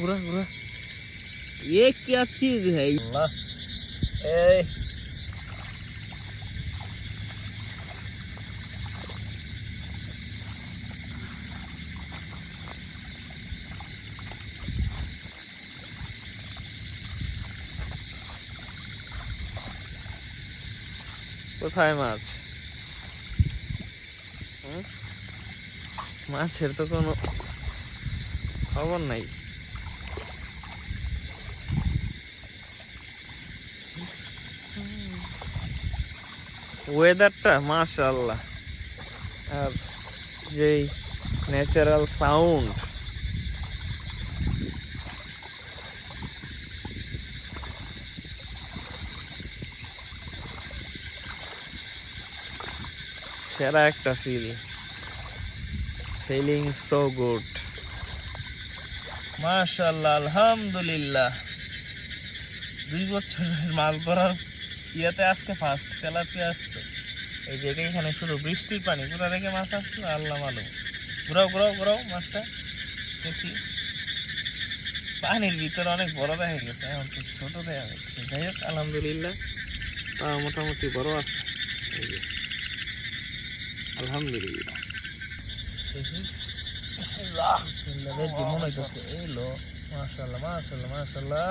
पूरा पूरा ये क्या चीज है अल्लाह ए কোথায় মাছ হুম? মাছের তো কোনো খবর নাই ওয়েদারটা মাশাল্লাহ আর যেই ন্যাচারাল সাউন্ড সেরা একটা ফিল ফিলিং সো গুড মাশাল্লাহ আলহামদুলিল্লাহ। দুই বছরের মাছ ধরার ইয়েতে আজকে ফার্স্ট তেলাপিয়া আসতো এই যে এখানে শুধু বৃষ্টির পানি, কোথা থেকে মাছ আসছে? আল্লাহ মালুম। ঘুরাও ঘুরাও ঘুরাও মাছটা। দেখি। পানির ভিতরে অনেক বড় দেখা গেছে, এখন তো ছোট দেখা যাই হোক, আলহামদুলিল্লাহ মোটামুটি বড় আছে। আলহামদুলিল্লাহ। জীবন হইতাছে, এই লো, মাশাআল্লাহ মাশাআল্লাহ মাশাআল্লাহ।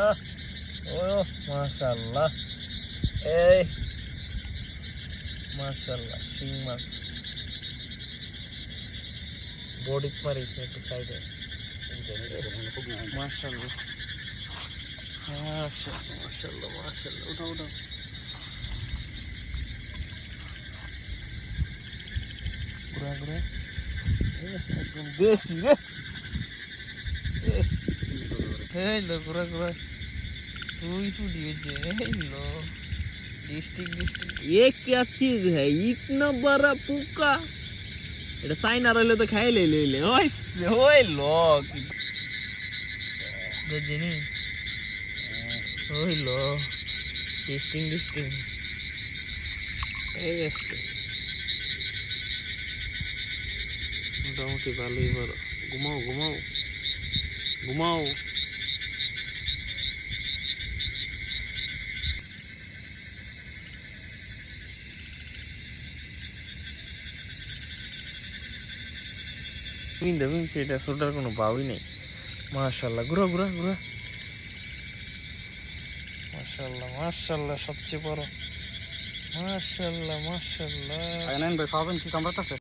ও মাশাআল্লাহ এই মাশাআল্লাহ শিং মাছ বডি মারিস একটু সাইডে মাশাআল্লাহ মাশাআল্লাহ মাশাআল্লাহ মাশাআল্লাহ উঠাও উঠাও ঘুরা ঘুরা একদম দেশি রে এই ঘুরা ঘুরা তুই ফুটি হয়েছে এই লো ডিস্ট্রিক্ট ডিস্ট্রিক্ট ये क्या चीज है इतना बड़ा पुका এটা চাইনা রইলে তো খাই লই লইলে ওই ওই লো বুঝিনি ওই লো ডিস্টিং ডিস্টিং এই আসছে মোটামুটি ভালোই বড় ঘুমাও ঘুমাও ঘুমাও বিন্দা বিনছে এটা ছোটার কোনো পাওই নেই। মার্শাল্লাহ ঘুরা ঘুরা ঘুরা। মার্শাল্লাহ মার্শাল্লাহ সবচেয়ে বড়। মার্শাল্লাহ মার্শাল্লাহ ভাই পাবেন কি কামড়াতেছে